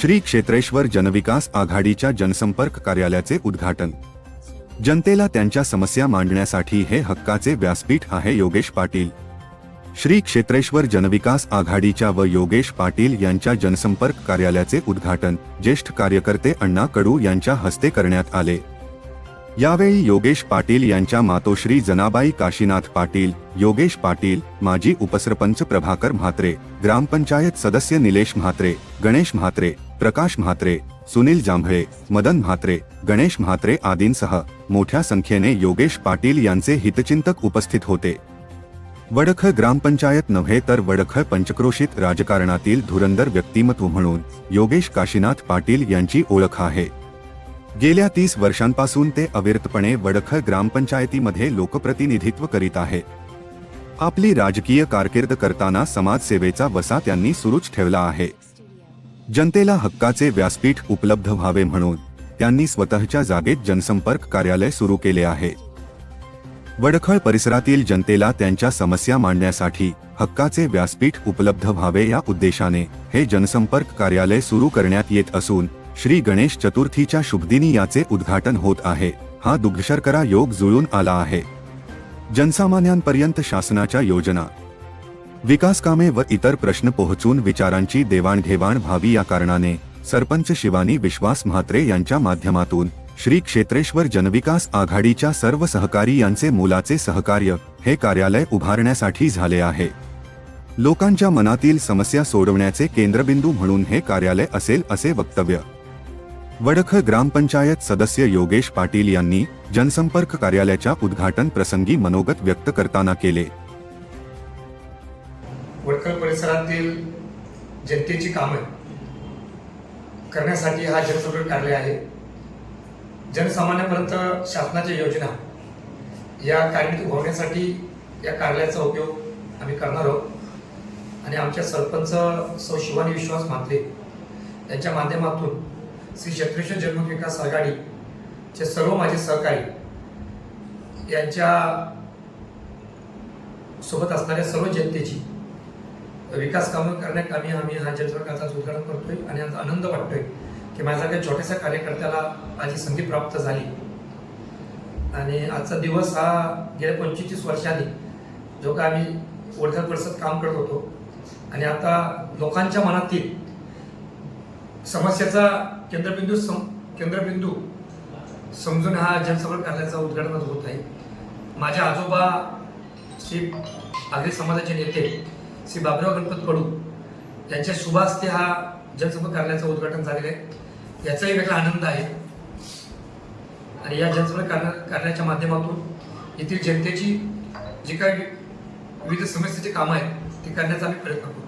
श्री क्षेत्रेश्वर जनविकास आघाडीच्या जनसंपर्क कार्यालयाचे उद्घाटन. जनतेला त्यांच्या समस्या मांडण्यासाठी हे हक्काचे व्यासपीठ आहे योगेश पाटील. श्री क्षेत्रेश्वर जनविकास आघाडीच्या व योगेश पाटील यांच्या जनसंपर्क कार्यालयाचे उद्घाटन ज्येष्ठ कार्यकर्ते अण्णा कडू यांच्या हस्ते करण्यात आले. यावेळी योगेश पाटील यांच्या मातोश्री जनाबाई काशीनाथ पाटील योगेश पाटील माजी उपसरपंच प्रभाकर म्हात्रे ग्रामपंचायत सदस्य निलेश म्हात्रे गणेश म्हात्रे प्रकाश म्हात्रे सुनील जांभळे मदन म्हात्रे गणेश म्हात्रे आदींसह मोठ्या संख्येने योगेश पाटील यांचे हितचिंतक उपस्थित होते. वडख ग्रामपंचायत नव्हे तर वडख पंचक्रोशीत राजकारणातील धुरंदर व्यक्तिमत्व म्हणून योगेश काशीनाथ पाटील यांची ओळख आहे. गेल्या तीस वर्षांपासून ते अविरतपणे वडख ग्रामपंचायतीमध्ये लोकप्रतिनिधित्व करीत आहे. आपली राजकीय कारकीर्द करताना समाजसेवेचा वसा त्यांनी सुरूच ठेवला आहे. जनतेला हक्काचे व्यासपीठ उपलब्ध व्हावे म्हणून त्यांनी स्वतःच्या जागेत जनसंपर्क कार्यालय सुरू केले आहे. वडखळ परिसरातील जनतेला त्यांच्या समस्या मांडण्यासाठी हक्काचे व्यासपीठ उपलब्ध व्हावे या उद्देशाने हे जनसंपर्क कार्यालय सुरू करण्यात येत असून श्री गणेश चतुर्थीच्या शुभदिनी याचे उद्घाटन होत आहे. हा दुग्धशर्करा योग जुळून आला आहे. जनसामान्यांपर्यंत शासनाच्या योजना विकास कामे व इतर प्रश्न पोहोचून विचारांची देवाणघेवाण व्हावी या कारणाने सरपंच शिवानी विश्वास म्हात्रे यांच्या माध्यमातून श्री क्षेत्रेश्वर जनविकास आघाडीच्या सर्व सहकारी यांचे मोलाचे सहकार्य हे कार्यालय उभारण्यासाठी झाले आहे. लोकांच्या मनातील समस्या सोडवण्याचे केंद्रबिंदू म्हणून हे कार्यालय असेल असे वक्तव्य. वडख ग्रामपंचायत सदस्य योगेश पाटील यांनी जनसंपर्क कार्यालयाच्या उद्घाटन प्रसंगी मनोगत व्यक्त करताना केले. वडखल परिसरातील जनतेची कामं करण्यासाठी हा जनसंपर्क कार्यालय आहे. जनसामान्यापर्यंत शासनाच्या योजना या कार्यान्वित होण्यासाठी या कार्यालयाचा उपयोग आम्ही करणार आहोत. आणि आमच्या सरपंच सौ शिवानी विश्वास म्हात्रे यांच्या माध्यमातून श्री क्षेत्रेश्वर जन्म विकास आघाडीचे सर्व माझे सहकारी यांच्या सोबत असणाऱ्या सर्व जनतेची विकास कामं करण्याकामी आम्ही हा जनसंपर्काचा उद्घाटन करतोय आणि आज आनंद वाटतोय की माझ्या काही छोट्याशा कार्यकर्त्याला माझी संधी प्राप्त झाली. आणि आजचा दिवस हा गेल्या पंचवीस वर्षांनी जो का आम्ही ओळखा परिषद काम करत होतो. आणि आता लोकांच्या मनातील समस्याचा केंद्रबिंदू सम केंद्रबिंदू समजून हा जनसंपर्क कार्यालयाचा उद्घाटन होत आहे. माझ्या आजोबा श्री आगरी समाजाचे नेते श्री बाबराव गणपत कडू यांच्या शुभास्ते हा जनसंपर्क कार्यालयाचं उद्घाटन झालेलं आहे. याचाही वेगळा आनंद आहे. आणि या जनसंपर्क कार्यालयाच्या माध्यमातून येथील जनतेची जी काही विविध समस्येची कामं आहेत ती करण्याचा आम्ही प्रयत्न करू